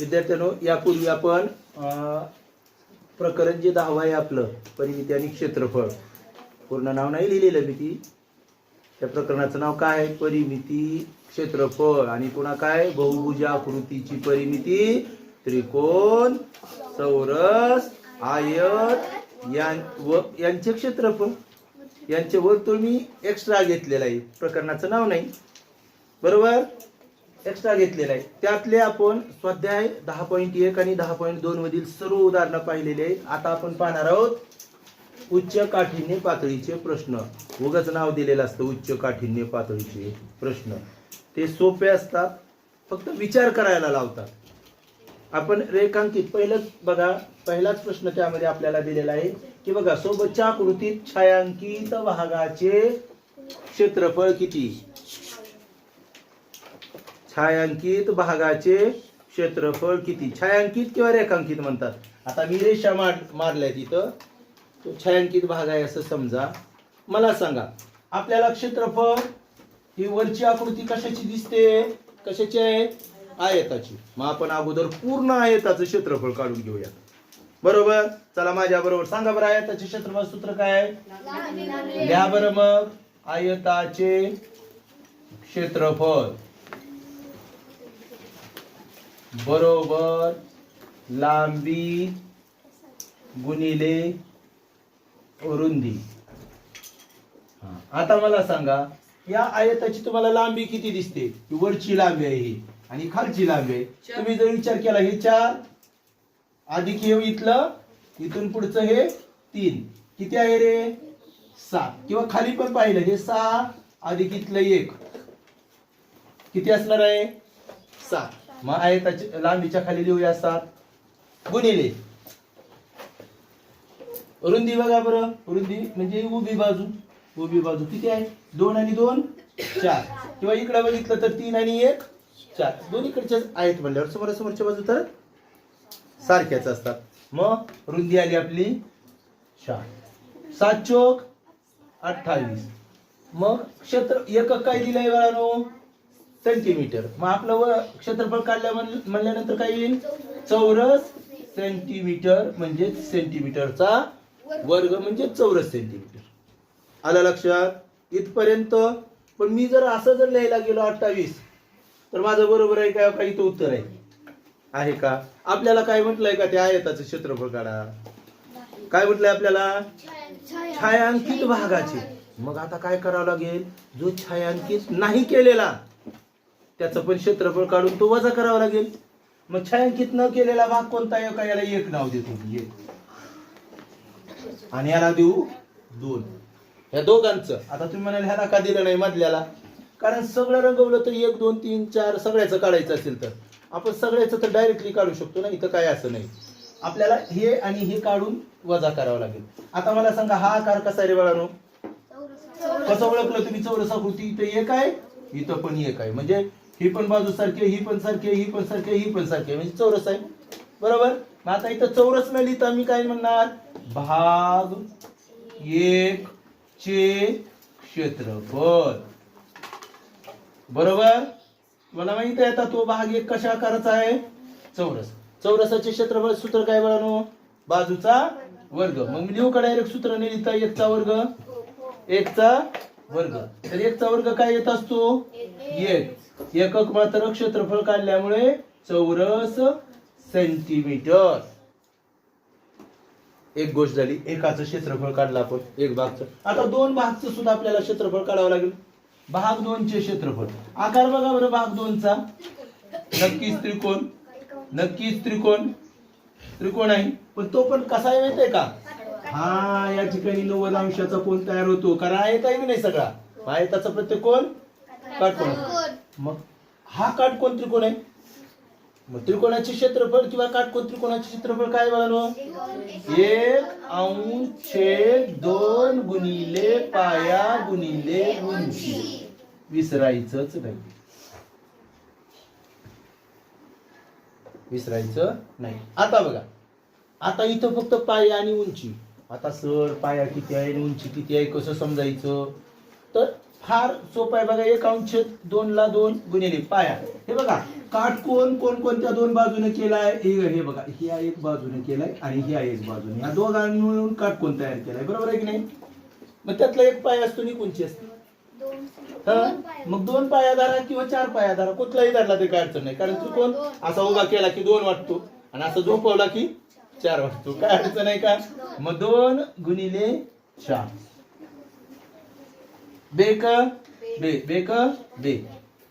विद्यार्थ्यांनो यापूर्वी आपण प्रकरण जे दहावा आहे आपलं परिमिती आणि क्षेत्रफळ पूर्ण नाव नाही लिहिलेलं मी ती. त्या प्रकरणाचं नाव काय? आहे परिमिती क्षेत्रफळ. आणि पुन्हा काय? बहुभुज आकृतीची परिमिती त्रिकोण चौरस आयत यां व यांचे क्षेत्रफळ. यांचे वर्तुळ मी एक्स्ट्रा घेतलेलं आहे. प्रकरणाचं नाव नाही. बरोबर? एक्स्ट्रा घेतलेला आहे. त्यातले आपण स्वाध्याय दहा पॉईंट एक आणि दहा पॉईंट दोन मधील सर्व उदाहरणं पाहिलेली आहेत. आता आपण पाहणार आहोत उच्च काठिण्य पातळीचे प्रश्न. उगाच नाव दिलेलं असतं उच्च काठिण्य पातळीचे प्रश्न. ते सोपे असतात फक्त विचार करायला लावतात. आपण रेखांकित पहिलंच बघा पहिलाच प्रश्न त्यामध्ये आपल्याला दिलेला आहे की बघा सोबतच्या आकृतीत छायांकित भागाचे क्षेत्रफळ किती? छायांकित भागाचे क्षेत्रफळ किती? छायांकित किंवा रेखांकित म्हणतात. आता मी रेषा मार मारल्या तिथं. तो छायांकित भाग आहे असं समजा. मला सांगा आपल्याला क्षेत्रफळ ही वरची आकृती कशाची दिसते? कशाची आहे? आयताची. मग आपण अगोदर पूर्ण आयताचं क्षेत्रफळ काढून घेऊया बरोबर? चला माझ्या बरोबर सांगा बरं आयताचे क्षेत्रफळ सूत्र काय आहे? लिहा बरं मग. आयताचे क्षेत्रफळ. बरोबर. लांबी गुणिले रुंदी. आता मला सांगा या आयताची तुम्हाला लांबी किती दिसते? वरची लांबी आहे ही आणि खालची लांबी आहे. तुम्ही जर विचार केला हे चार. अधिक हे इथलं इथून पुढचं हे तीन. किती आहे रे? सात. किंवा खाली पण पाहिलं हे सहा. अधिक इथलं एक. किती असणार आहे? सात. मग आहे त्याच्या लांबीच्या खाली लिहूया सात. गुणिले. रुंदी बघा बरं. रुंदी म्हणजे उभी बाजू. उभी बाजू किती आहे? दोन आणि दोन चार. किंवा इकडे बघितलं तर तीन आणि एक चार. दोन इकडच्या आहेत म्हणल्यावर समोरासमोरच्या बाजू तर सारख्याच असतात. मग रुंदी आली आपली चार. सात चोक अठ्ठावीस. मग क्षेत्र एकक काय दिलंय बाळानो? सेंटीमीटर मग आपलं व क्षेत्रफळ काढल्या म्हण- म्हणल्यानंतर काय येईल? चौरस सेंटीमीटर म्हणजे सेंटीमीटरचा वर्ग म्हणजे चौरस सेंटीमीटर आलं लक्षात? इथपर्यंत. पण मी जर असं जर लिहायला गेलो अठ्ठावीस तर माझं बरोबर आहे का? काही इथं उत्तर आहे? आहे का? आपल्याला काय म्हटलंय का त्या आयताचं क्षेत्रफळ काढा? काय म्हटलंय आपल्याला? छायांकित भागाचे. मग आता काय करावं लागेल? जो छायांकित नाही केलेला त्याचं पण क्षेत्रफळ काढून तो वजा करावा लागेल. मग छायांकित न केलेला भाग कोणता आहे? का याला एक नाव देतो एक. आणि याला देऊ दोन. या दोघांचं. आता तुम्ही म्हणाल ह्याला का दिलं नाही मधल्याला? कारण सगळं रंगवलं तर एक दोन तीन चार सगळ्याचं काढायचं असेल तर. आपण सगळ्याचं तर डायरेक्टली काढू शकतो ना? इथं काय असं नाही. आपल्याला हे आणि हे काढून वजा करावं लागेल. आता मला सांगा हा आकार कसा आहे रे बाळानो? कसं ओळखलं तुम्ही चौरस आकृती? इथं एक आहे इथं पण एक आहे. म्हणजे ही पण बाजू सारखी ही पण सारखी ही पण सारखी ही पण सारखी म्हणजे चौरस आहे. बरोबर? मग आता इथं चौरस न लिहिता मी काय म्हणणार? भाग एक चे क्षेत्रफळ. बरोबर? मला माहीत आहे आता तो भाग एक कशा आकाराचा आहे? चौरस. चौरसाचे क्षेत्रफळ सूत्र काय बघा बाजूचा वर्ग. मग मी लिहू का डायरेक्ट सूत्र नाही लिहिता? एकचा वर्ग. एकचा वर्ग. तर एकचा वर्ग काय येत असतो? एक. एकक मात्र क्षेत्रफळ काढल्यामुळे चौरस सेंटीमीटर एक गोष्ट झाली एकाचं क्षेत्रफळ काढलं आपण एक भागचं. आता दोन भागचं सुद्धा आपल्याला क्षेत्रफळ काढावं लागेल. भाग दोनचे क्षेत्रफळ. आकार बघा बरं भाग दोनचा. नक्कीच त्रिकोण. नक्कीच त्रिकोण. त्रिकोण आहे. पण तो पण कसा आहे माहितीये का? हा या ठिकाणी नव्वद अंशाचा कोण तयार होतो. कारण आहे काही नाही सगळा. आयताचा प्रत्येक कोण? काटकोण मग हा काटकोण त्रिकोण आहे? मग त्रिकोणाचे क्षेत्रफळ किंवा काटकोण त्रिकोणाचे क्षेत्रफळ काय बघा एक अंश छेद दोन गुणिले पाया गुणिले उंची. विसरायचंच नाही. विसरायचं नाही. आता बघा. आता इथं फक्त पाया आणि उंची. आता सर पाया किती आहे आणि उंची किती आहे? कसं समजायचं? तर फार सोपं आहे बघा एक अंश दोन ला दोन गुणिले पाया. हे बघा काटकोन कोण कोणत्या दोन बाजूने केलाय? हे बघा ह्या एक बाजूने केलाय आणि ह्या एक बाजूने. या दोघांमधून काटकोन तयार केलाय बरोबर आहे की नाही? मग त्यातला एक पाय असतो नि कोणची असते? मग दोन पाया धरा किंवा चार पाया धरा कुठलाही धरला तरी काय अडचण नाही. कारण त्रिकोण असा उभा केला की दोन वाटतो आणि असा झोपवला की चार वाटतो. काय अडचण आहे का? मग दोन गुणिले चार. बेक बे. बेक बे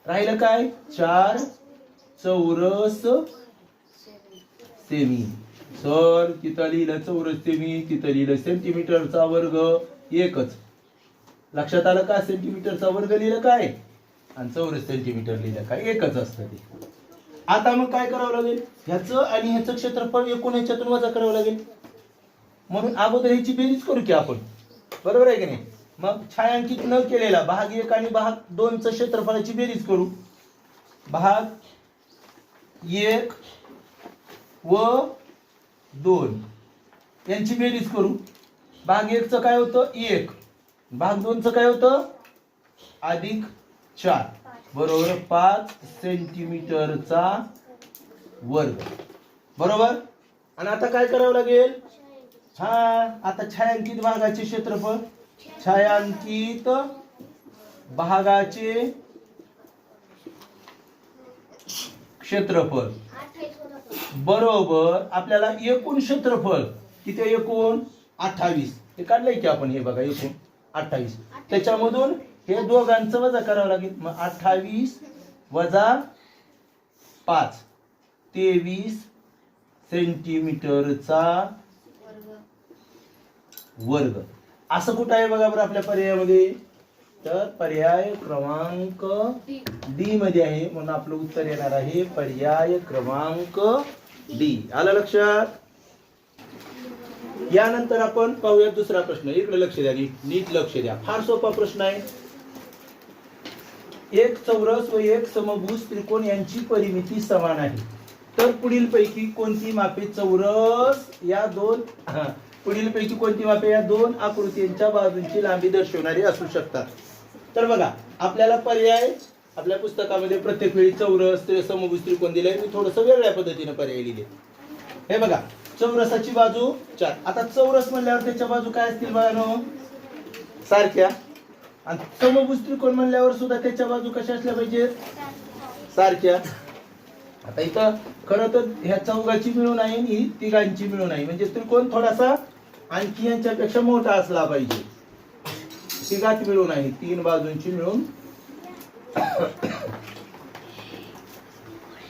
राहिलं काय? चार चौरस सेमी. सर तिथं लिहिलं? चौरस सेमी तिथं लिहिलं? सेंटीमीटरचा वर्ग एकच. लक्षात आलं का? सेंटीमीटरचा वर्ग लिहिलं काय? आणि चौरस सेंटीमीटर लिहिलं काय? एकच असतं ते. आता मग काय करावं लागेल? ह्याचं आणि ह्याचं क्षेत्रफळ एकूण ह्याच्यातून वजा करावं लागेल. म्हणून अगोदर ह्याची बेरीज करू की आपण. बरोबर आहे की नाही? मग छायांकित न केलेला भाग एक आणि भाग दोनचं क्षेत्रफळाची बेरीज करू. भाग एक व दोन. यांची बेरीज करू. भाग एकचं काय होतं? एक. भाग दोनचं काय होतं? अधिक चार. बरोबर? पाच सेंटीमीटरचा वर्ग. बरोबर? आणि आता काय करावं लागेल? हा आता छायांकित भागाचे क्षेत्रफळ. छायांकित भागाचे क्षेत्रफळ. बरोबर. आपल्याला एकूण क्षेत्रफळ किती एकूण? अठ्ठावीस. हे काढलंय की आपण हे बघा एकूण? अठ्ठावीस. त्याच्यामधून हे दोघांचं वजा करावं लागेल. मग अठ्ठावीस वजा पाच. तेवीस सेंटीमीटरचा वर्ग. असं कुठं आहे बघा बरं आपल्या पर्यायामध्ये? तर पर्याय क्रमांक डी. मध्ये आहे. म्हणून आपलं उत्तर येणार आहे पर्याय क्रमांक डी. आलं लक्षात? यानंतर आपण पाहूया दुसरा प्रश्न. इकडे लक्ष द्या नीट नीट लक्ष द्या. फार सोपा प्रश्न आहे. एक चौरस व एक समभुज त्रिकोण यांची परिमिती समान आहे. तर पुढील पैकी कोणती मापे चौरस या दोन पुढीलपैकी पुढील पैकी कोणती मापे या दोन आकृतींच्या बाजूंची लांबी दर्शवणारी असू शकतात. तर बघा आपल्याला पर्याय आपल्या पुस्तकामध्ये प्रत्येक वेळी चौरस समभुज त्रिकोण दिले मी थोडस वेगळ्या पद्धतीने पर्याय लिहिले. हे बघा चौरसाची बाजू चार. आता चौरस म्हणल्यावर त्याच्या बाजू काय असतील बघा नो हो? सारख्या. आणि समभुज त्रिकोण म्हणल्यावर सुद्धा त्याच्या बाजू कशा असल्या पाहिजेत? सारख्या. आता इथं खरं तर ह्या चौघाची मिळून आहे आणि ही तिघांची मिळून आहे. म्हणजे त्रिकोण थोडासा आणखी यांच्यापेक्षा मोठा असला पाहिजे. तिघात मिळून आहे. तीन बाजूंची मिळून.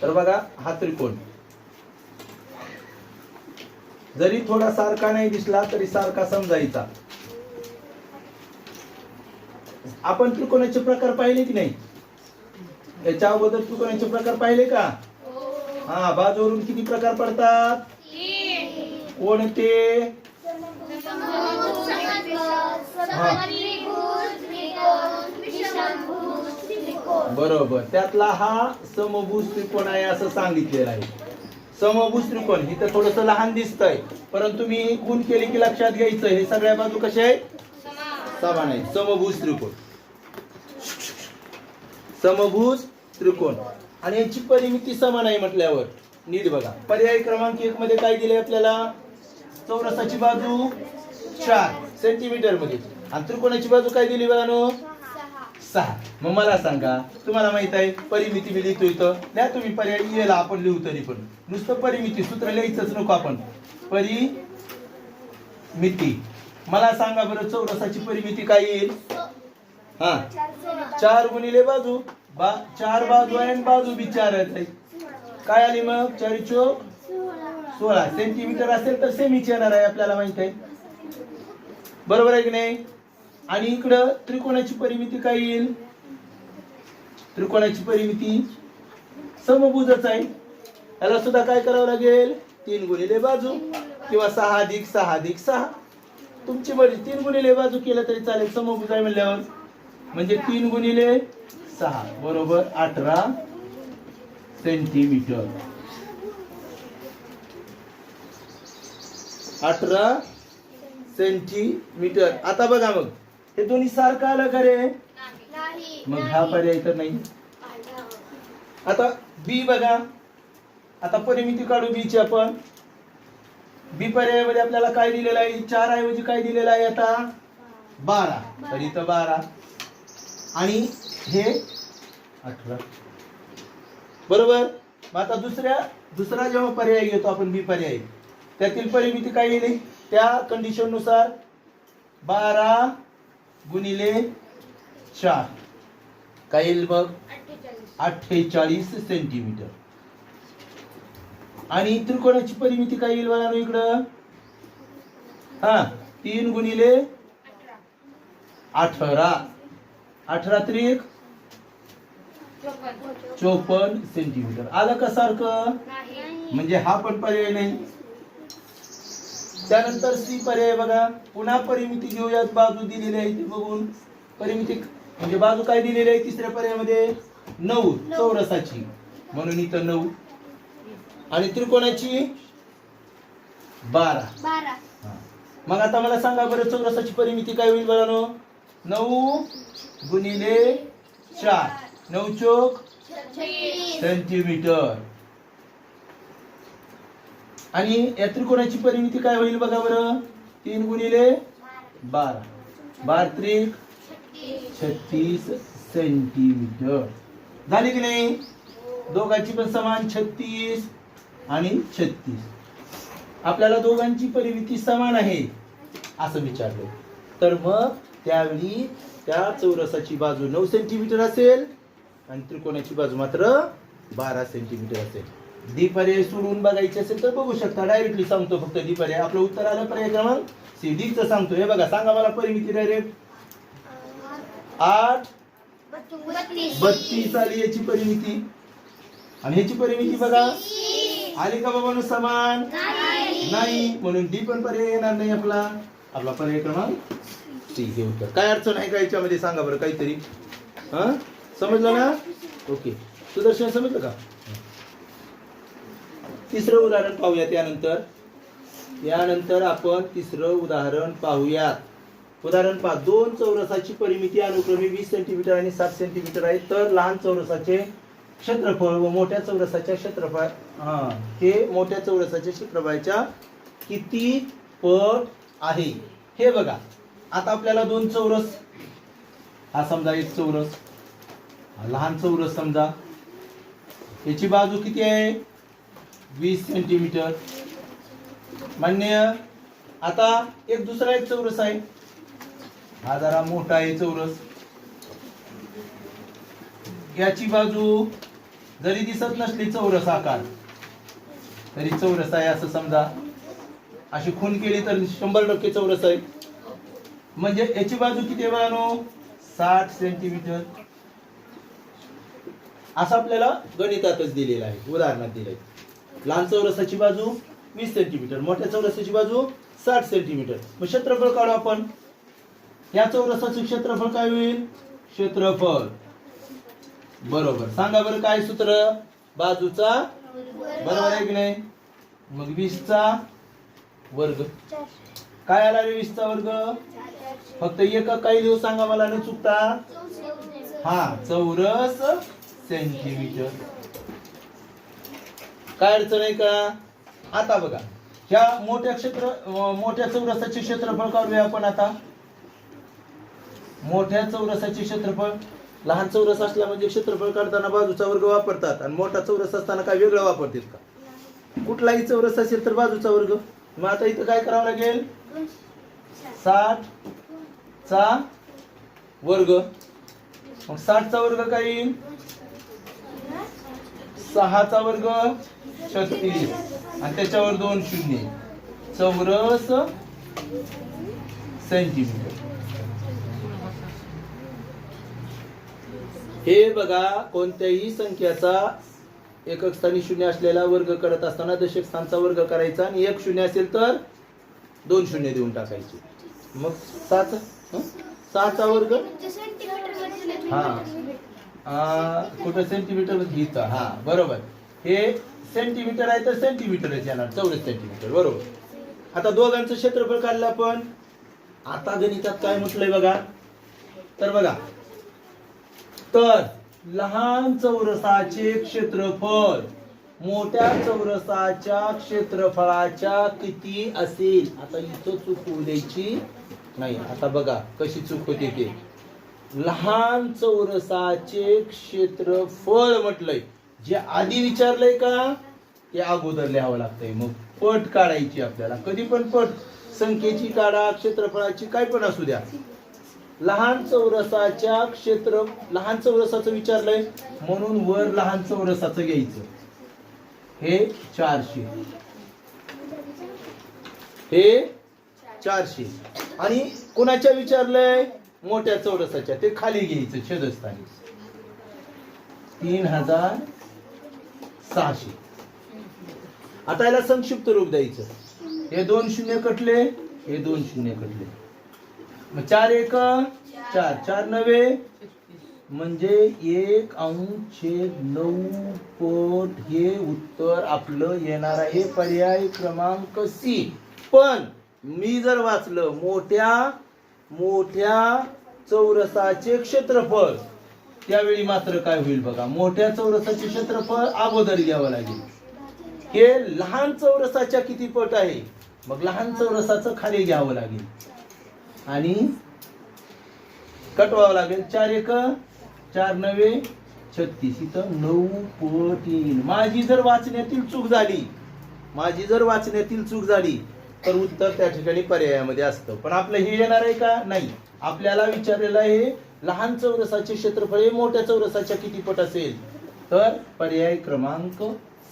तर बघा हा त्रिकोण. जरी थोडा सारखा नाही दिसला तरी सारखा समजायचा. आपण त्रिकोणाचे प्रकार पाहिले की नाही? याच्या अगोदर त्रिकोणाचे प्रकार पाहिले का? हा. बाजूवरून किती प्रकार पडतात? कोणते? बरोबर. त्यातला हा समभुज त्रिकोण आहे असं सांगितलेलं आहे. समभुज त्रिकोण इथं थोडस लहान दिसतंय परंतु मी गुण केले की लक्षात घ्यायचं हे सगळ्या बाजू कशा आहे समान आहे समभुज त्रिकोण. समभुज त्रिकोण. आणि याची परिमिती समान आहे म्हटल्यावर. नीट बघा. पर्याय क्रमांक एक मध्ये काय दिले आपल्याला? चौरसाची बाजू चार सेंटीमीटरमध्ये. आणि त्रिकोणाची बाजू काय दिली बघानो सहा. मग मला सांगा तुम्हाला माहीत आहे परिमिती मी लिहितो इथं. द्या तुम्ही पर्याय e लिहिला आपण लिहू तरी पण. नुसतं परिमिती सूत्र लिहायचंच नको आपण. परिमिती. मला सांगा बरं चौरसाची परिमिती काय येईल? हा. चार गुणिले बाजू. बा चार बाजू आहे आणि बाजू बी चार काय आली मग? चारी चोक सोळा सेंटीमीटर असेल तर सेमीच येणार आहे आपल्याला माहीत आहे. बरोबर आहे की नाही? आणि इकडं त्रिकोणाची परिमिती काय येईल? त्रिकोणाची परिमिती समभुजच आहे. याला सुद्धा काय करावं लागेल? तीन गुणिले बाजू किंवा सहा अधिक सहा अधिक सहा. तुमची बरी तीन गुणिले बाजू केलं तरी चालेल समभुज आहे म्हणल्यावर. म्हणजे तीन गुणिले सहा. बरोबर अठरा सेंटीमीटर अठरा सेंटीमीटर. आता बघा मग. हे दोन्ही सारखं आलं का रे? मग हा पर्याय तर नाही. आता बी बघा. आता परिमिती काढू बीची आपण. बी पर्यायामध्ये आपल्याला काय दिलेलं आहे? चार ऐवजी काय दिलेलं आहे आता? बारा. तर इथं बारा. आणि हे अठरा. बरोबर? मग आता दुसऱ्या दुसरा जेव्हा पर्याय घेतो आपण बी पर्याय. त्यातील परिमिती काय येईल त्या कंडिशननुसार बारा गुणिले चार. काय येईल बघ अठ्ठेचाळीस सेंटीमीटर आणि त्रिकोणाची परिमिती काय येईल बघा इकडं? हा तीन गुणिले अठरा. अठरा त्रिक चोपन्न सेंटीमीटर आलं का सारखं? म्हणजे हा पण पर्याय नाही. त्यानंतर सी पर्याय बघा. पुन्हा परिमिती घेऊयात बाजू दिलेली आहे ती बघून. परिमिती म्हणजे बाजू काय दिलेली आहे तिसऱ्या पर्यायामध्ये? नऊ. चौरसाची. म्हणून इथं नऊ. आणि त्रिकोणाची? बारा. बारा. मग आता मला सांगा बरं चौरसाची परिमिती काय होईल बरं नऊ गुणिले चार. नऊ चोक सेंटीमीटर. आणि या त्रिकोणाची परिमिती काय होईल बघा बरं? तीन गुणिले बारा. बार त्रिक छत्तीस सेंटीमीटर. झाली की नाही? दोघांची पण समान छत्तीस आणि छत्तीस. आपल्याला दोघांची परिमिती समान आहे असं विचारलं. तर मग त्यावेळी त्या चौरसाची बाजू नऊ सेंटीमीटर असेल आणि त्रिकोणाची बाजू मात्र बारा सेंटीमीटर असेल. डी पर्याय सोडून बघायचे असेल तर बघू शकता. डायरेक्टली सांगतो फक्त डी पर्याय आपलं उत्तर आलं पर्याय क्रमांक. सी डी सांगतो. हे बघा सांगा मला परिमिती डायरेक्ट आठ बत्तीस बत्तीस आली याची परिमिती. आणि ह्याची परिमिती बघा. आली का बाबा समान? नाही. म्हणून डी पण पर्याय येणार नाही आपला. आपला पर्याय क्रमांक सी. हे उत्तर. काय अडचण आहे का याच्यामध्ये? सांगा बरं काहीतरी. हा? समजलं ना? ओके. सुदर्शन समजलं का? तिसरं उदाहरण पाहूयात यानंतर. यानंतर आपण तिसरं उदाहरण पाहूयात. उदाहरण पहा दोन चौरसाची परिमिती अनुक्रमे वीस सेंटीमीटर आणि सात सेंटीमीटर आहे तर लहान चौरसाचे क्षेत्रफळ व मोठ्या चौरसाच्या क्षेत्रफळ हां हे मोठ्या चौरसाच्या क्षेत्रफळाच्या किती पट आहे? हे बघा. आता आपल्याला दोन चौरस हा समजा एक चौरस. लहान चौरस समजा. याची बाजू किती आहे? वीस सेंटीमीटर मान्य आता एक दुसरा एक चौरस आहे. हा जरा मोठा आहे चौरस. याची बाजू जरी दिसत नसली चौरस आकार तरी चौरस आहे असं समजा. अशी खून केली तर शंभर टक्के चौरस आहे. म्हणजे याची बाजू किती आहे बघा साठ सेंटीमीटर असं आपल्याला गणितातच दिलेलं आहे उदाहरणात दिलंय. लहान चौरसाची बाजू वीस सेंटीमीटर मोठ्या चौरसाची बाजू साठ सेंटीमीटर मग क्षेत्रफळ काढू आपण. या चौरसाचं क्षेत्रफळ काय होईल? क्षेत्रफळ. बरोबर. सांगा बरं काय सूत्र? बाजूचा? बरोबर आहे की नाही? मग वीसचा वर्ग. काय आला रे वीसचा वर्ग? फक्त एक काही लिहू सांगा मला न चुकता? हा चौरस सेंटीमीटर काय अडचण आहे का? आता बघा. ह्या मोठ्या क्षेत्र मोठ्या चौरसाचे क्षेत्रफळ काढूया आपण आता. मोठ्या चौरसाचे क्षेत्रफळ लहान चौरस असला म्हणजे क्षेत्रफळ काढताना बाजूचा वर्ग वापरतात आणि मोठा चौरस असताना काय वेगळा वापरतात का? कुठलाही चौरस असेल तर बाजूचा वर्ग. मग आता इथं काय करावं लागेल? साठ चा वर्ग. मग साठचा वर्ग काय येईल? सहाचा वर्ग. छत्तीस. आणि त्याच्यावर दोन शून्य. चौरस सेंटीमीटर. हे बघा कोणत्याही संख्याचा एकक स्थानी शून्य असलेला वर्ग करत असताना दशक स्थानचा वर्ग करायचा आणि एक शून्य असेल तर दोन शून्य देऊन टाकायचे. मग सात सहाचा वर्ग? हा. कुठं सेंटीमीटर घेता? हा बरोबर. हे सेंटीमीटर आहे तर सेंटीमीटरच येणार चौरस सेंटीमीटर बरोबर. आता दोघांचं क्षेत्रफळ काढलं आपण. आता गणितात काय म्हटलंय बघा? तर बघा. तर लहान चौरसाचे क्षेत्रफळ मोठ्या चौरसाच्या क्षेत्रफळाच्या किती असेल? आता इथं चूक होऊ द्यायची नाही. आता बघा कशी चूक होते ते. लहान चौरसाचे क्षेत्रफळ म्हटलंय. जे आधी विचारलंय का ते अगोदर लिहावं लागतंय. मग पट काढायची आपल्याला. कधी पण पट. संख्येची काढा क्षेत्रफळाची काय पण असू द्या. लहान चौरसाच्या क्षेत्र लहान चौरसाचं विचारलंय. म्हणून वर लहान चौरसाचं घ्यायचं. हे चारशे. हे चारशे. आणि कोणाच्या विचारलंय? मोठ्या चौरसाच्या. ते खाली घ्यायचं छेदस्थानी. तीन हजार सहाशे. आता याला संक्षिप्त रूप द्यायचं. हे दोन शून्य कटले हे दोन शून्य कटले. मग चार एक चार. चार नवे म्हणजे एक अंश छेद नऊ पट हे उत्तर आपलं येणार आहे पर्याय क्रमांक सी. पण मी जर वाचलं मोठ्या मोठ्या चौरसाचे क्षेत्रफळ त्यावेळी मात्र काय होईल बघा मोठ्या चौरसाचे क्षेत्रफळ अगोदर घ्यावं लागेल. हे लहान चौरसाच्या किती पट आहे? मग लहान चौरसाचं खाली घ्यावं लागेल. आणि कटवावं लागेल. चार एक चार नवे छत्तीस. इथं नऊ पट येईल. माझी जर वाचण्यातील चूक झाली माझी जर वाचण्यातील चूक झाली तर उत्तर त्या ठिकाणी पर्यायामध्ये असतं. पण आपलं हे येणार आहे का? नाही. आपल्याला विचारलेलं आहे लहान चौरसाचे क्षेत्रफळ हे मोठ्या चौरसाच्या किती पट असेल? तर पर्याय क्रमांक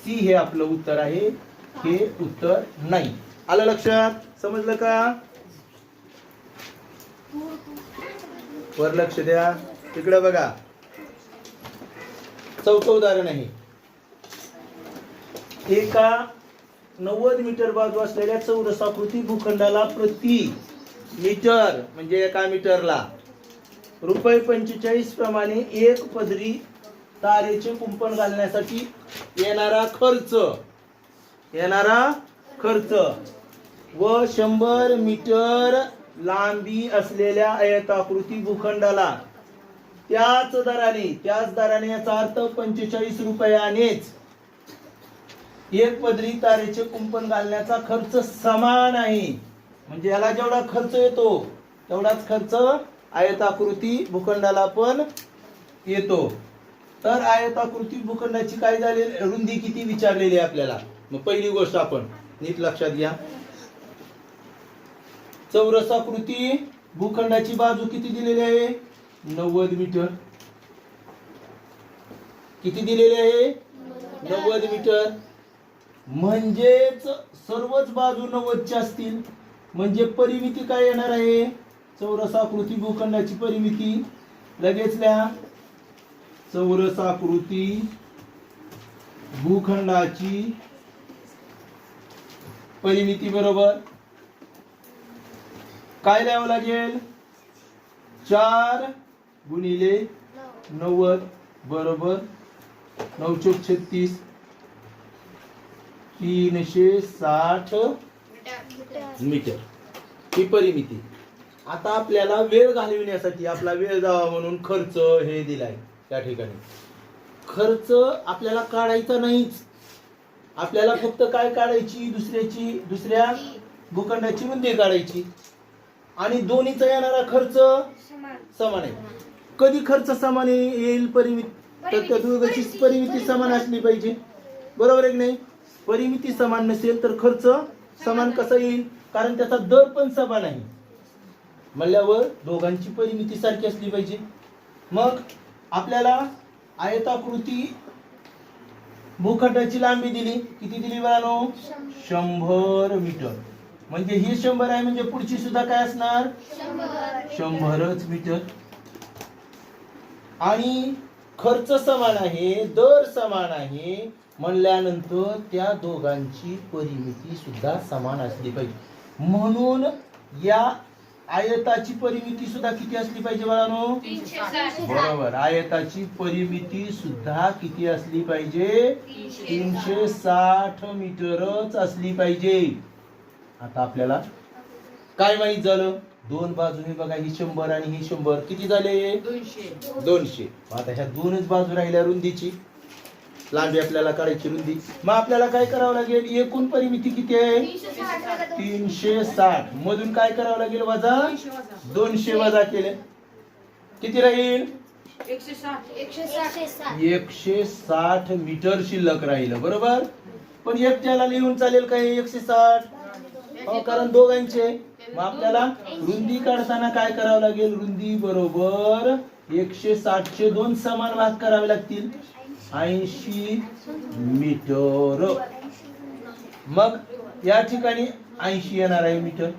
सी हे आपलं उत्तर आहे. हे उत्तर नाही. आलं लक्षात? समजलं का? वर लक्ष द्या. तिकडे बघा. चौथं उदाहरण आहे. एका नव्वद मीटर बाजू असलेल्या चौरसाकृती भूखंडाला प्रति मीटर म्हणजे एका मीटरला. रुपये पंचेचाळीस प्रमाणे एक पदरी तारेचे कुंपण घालण्यासाठी येणारा खर्च येणारा खर्च व शंभर मीटर लांबी असलेल्या आयताकृती भूखंडाला. त्याच दराने त्याच दराने याचा अर्थ पंचेचाळीस रुपयानेच एक पदरी तारेचे कुंपण घालण्याचा खर्च समान आहे. म्हणजे याला जेवढा खर्च येतो तेवढाच खर्च आयताकृती भूखंडाला पण येतो. तर आयताकृती भूखंडाची काय झाली? रुंदी किती विचारलेली आहे आपल्याला? मग पहिली गोष्ट आपण नीट लक्षात घ्या. चौरसाकृती भूखंडाची बाजू किती दिलेली आहे? नव्वद मीटर. किती दिलेली आहे? नव्वद मीटर. म्हणजेच सर्वच बाजू नव्वदच्या असतील. म्हणजे परिमिती काय येणार आहे? चौरसाकृती भूखंडाची परिमिती. लगेच लिहा चौरसाकृती भूखंडाची परिमिती बरोबर. काय लिहावं लागेल? चार गुणिले नव्वद बरोबर नऊ चौक छत्तीस. तीनशे साठ. मीटर. ही परिमिती. आता आपल्याला वेळ घालविण्यासाठी आपला वेळ जावा म्हणून खर्च हे दिलाय त्या ठिकाणी. खर्च आपल्याला काढायचा नाहीच. आपल्याला फक्त काय काढायची? दुसऱ्याची दुसऱ्या भूखंडाची रुंदी काढायची. आणि दोन्हीचा येणारा खर्च समान. आहे. कधी खर्च समान येईल? परिमिती तर दोघांची परिमिती समान असली पाहिजे. बरोबर आहे की नाही? परिमिती समान नसेल तर खर्च समान कसा येईल? कारण त्याचा दर पण समान आहे. म्हणल्यावर दोघांची परिमिती सारखी असली पाहिजे. मग आपल्याला आयताकृती भूखंडाची लांबी दिली. किती दिली बघा शंभर मीटर. म्हणजे ही शंभर आहे म्हणजे पुढची सुद्धा काय असणार? शंभरच मीटर. आणि खर्च समान आहे दर समान आहे. म्हणल्यानंतर त्या दोघांची परिमिती सुद्धा समान असली पाहिजे. म्हणून या आयताची परिमिती सुद्धा किती असली पाहिजे बाळांनो? बरोबर. आयताची परिमिती सुद्धा किती असली पाहिजे? तीनशे साठ. मीटरच असली पाहिजे. आता आपल्याला काय माहीत झालं? दोन बाजूने बघा ही शंभर आणि ही शंभर. किती झाले? दोनशे. दोनशे. आता ह्या दोनच बाजू राहिल्या रुंदीची. लांबी आपल्याला काढायची रुंदी मग आपल्याला काय करावं लागेल? एकूण परिमिती किती आहे? तीनशे साठ. मधून काय करावं लागेल वजा? दोनशे वजा केले. किती राहील? एकशे साठ मीटर शिल्लक राहिलं. बरोबर? पण एकट्याला लिहून चालेल काय एकशे साठ? हो, कारण दोघांचे. मग आपल्याला रुंदी काढताना काय करावं लागेल? रुंदी बरोबर एकशे साठचे दोन समान भाग करावे लागतील. ऐंशी मीटर. मग या ठिकाणी ऐंशी येणार आहे मीटर.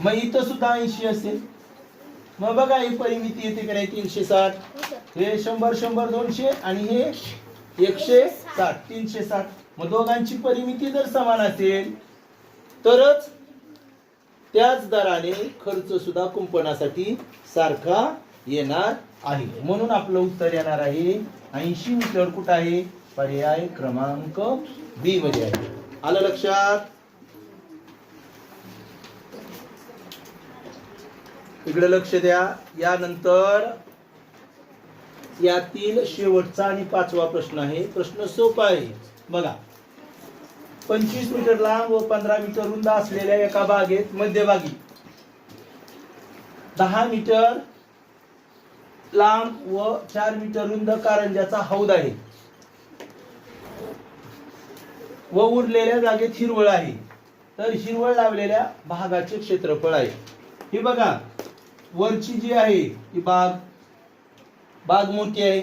मग इथं सुद्धा ऐंशी असेल. मग बघा ही परिमिती येते का नाही? तीनशे साठ. हे शंभर शंभर दोनशे आणि हे एकशे साठ तीनशे साठ. मग दोघांची परिमिती जर समान असेल तरच त्याच दराने खर्च सुद्धा कुंपणासाठी सारखा येणार आहे. म्हणून आपलं उत्तर येणार आहे ऐंशी मीटर कुठं आहे? पर्याय क्रमांक बी मध्ये आहे. आलं लक्षात? इकडे लक्ष द्या. यानंतर यातील शेवटचा आणि पाचवा प्रश्न आहे. प्रश्न सोपा आहे. बघा. पंचवीस मीटर लांब व पंधरा मीटर रुंद असलेल्या एका बागेत मध्यभागी दहा मीटर लांब व चार मीटर रुंद कारंजाचा हौद आहे. व उरलेल्या जागेत हिरवळ आहे. तर हिरवळ लावलेल्या भागाचे क्षेत्रफळ आहे. हे बघा वरची जी आहे ही बाग बाग मोठी आहे.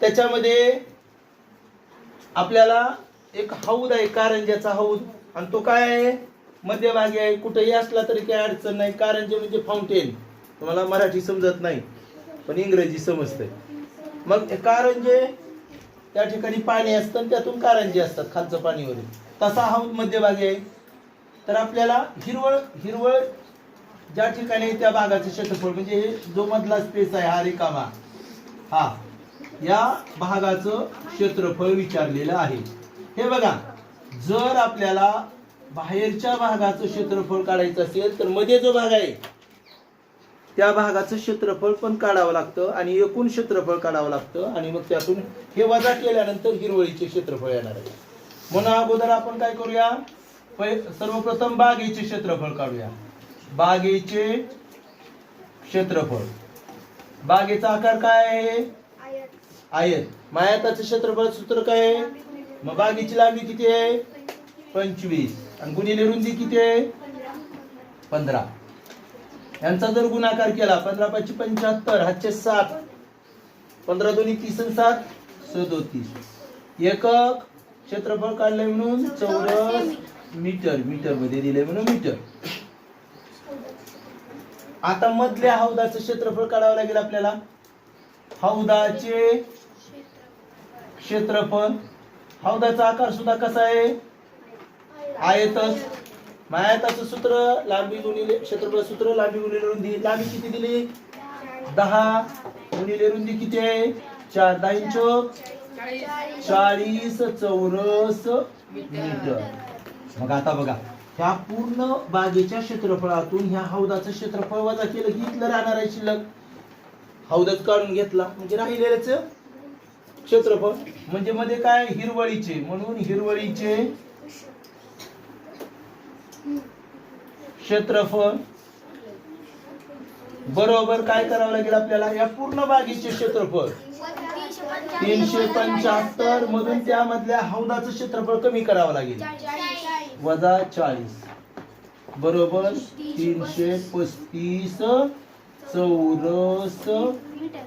त्याच्यामध्ये आपल्याला एक हौद आहे कारंज्याचा हौद. आणि तो काय आहे? मध्यभागी आहे. कुठेही असला तरी काही अडचण नाही. कारंजे म्हणजे फाउंटेन तुम्हाला मराठी समजत नाही पण इंग्रजी समजते मग कारंजे त्या ठिकाणी पाणी असतं आणि त्यातून कारंजे असतात खालचं पाणी वगैरे तसा हा मध्यभागी आहे. तर आपल्याला हिरवळ हिरवळ ज्या ठिकाणी त्या भागाचं क्षेत्रफळ म्हणजे हे जो मधला स्पेस आहे हा रिकामा हा या भागाचं क्षेत्रफळ विचारलेलं आहे. हे बघा जर आपल्याला बाहेरच्या भागाचं क्षेत्रफळ काढायचं असेल तर मध्ये जो भाग आहे त्या भागाचं क्षेत्रफळ पण काढावं लागतं आणि एकूण क्षेत्रफळ काढावं लागतं आणि मग त्यातून हे वजा केल्यानंतर हिरवळीचे क्षेत्रफळ येणार आहे. म्हणून अगोदर आपण काय करूया? पै- सर्वप्रथम बागेचे क्षेत्रफळ काढूया. बागेचे क्षेत्रफळ. बागेचा आकार काय आहे? आयत. मायाताचं क्षेत्रफळ सूत्र काय आहे? मग बागेची लांबी किती आहे? पंचवीस. आणि गुणिले रुंदी किती आहे? पंधरा. यांचा जर गुणाकार केला पंधरा पाचशे पंच्याहत्तर हातशे सात पंधरा दोन्ही तीस आणि सात सदोतीस. एकक क्षेत्रफळ काढलंय म्हणून चौरस मीटर मीटरमध्ये दिले म्हणून मीटर. आता मधल्या हौदाचं क्षेत्रफळ काढावं लागेल आपल्याला. हौदाचे क्षेत्रफळ. हौदाचा आकार सुद्धा कसा आहे? आयतच. आयताचं सूत्र लांबी गुणिले क्षेत्रफळ सूत्र लांबी गुणिले रुंदी. लांबी किती दिली? दहा. गुणिले रुंदी किती आहे? चार. दहा चौक चाळीस चौरस मीटर. मग आता बघा ह्या पूर्ण बागेच्या क्षेत्रफळातून ह्या हौदाचं क्षेत्रफळ वजा केलं की इथलं राहणार आहे शिल्लक. हौदात काढून घेतला. म्हणजे राहिलेलंच क्षेत्रफळ. म्हणजे मध्ये काय? हिरवळीचे. म्हणून हिरवळीचे क्षेत्रफळ. बरोबर काय करावं लागेल आपल्याला? या पूर्ण बागेचे क्षेत्रफळ. तीनशे पंच्याहत्तर. मधून त्यामधल्या हौदाचं क्षेत्रफळ कमी करावं लागेल. वजा चाळीस. बरोबर? तीनशे पस्तीस चौरस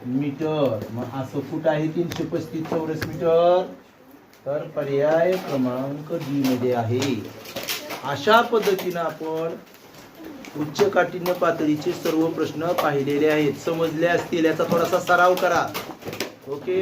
मीटर. मग असं फूट आहे तीनशे पस्तीस चौरस मीटर. तर पर्याय क्रमांक डी मध्ये आहे. अशा पद्धतीनं आपण उच्च काठिण्य पातळीचे सर्व प्रश्न पाहिलेले आहेत. समजले असतील याचा थोडासा सराव करा. ओके